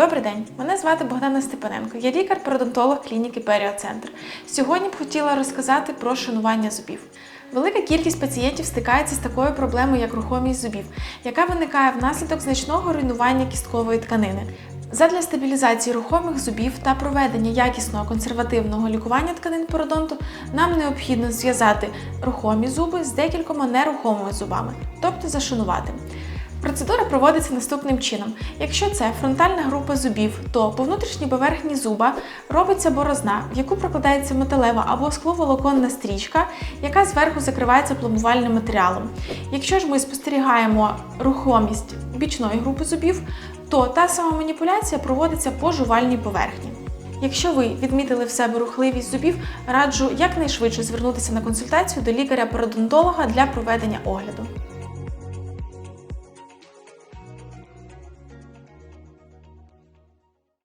Добрий день, мене звати Богдана Степаненко. Я лікар-пародонтолог клініки Періоцентр. Сьогодні б хотіла розказати про шанування зубів. Велика кількість пацієнтів стикається з такою проблемою, як рухомість зубів, яка виникає внаслідок значного руйнування кісткової тканини. Задля стабілізації рухомих зубів та проведення якісного консервативного лікування тканин пародонту нам необхідно зв'язати рухомі зуби з декількома нерухомими зубами, тобто зашанувати. Процедура проводиться наступним чином. Якщо це фронтальна група зубів, то по внутрішній поверхні зуба робиться борозна, в яку прокладається металева або скловолоконна стрічка, яка зверху закривається пломбувальним матеріалом. Якщо ж ми спостерігаємо рухомість бічної групи зубів, то та сама маніпуляція проводиться по жувальній поверхні. Якщо ви відмітили в себе рухливість зубів, раджу якнайшвидше звернутися на консультацію до лікаря-пародонтолога для проведення огляду.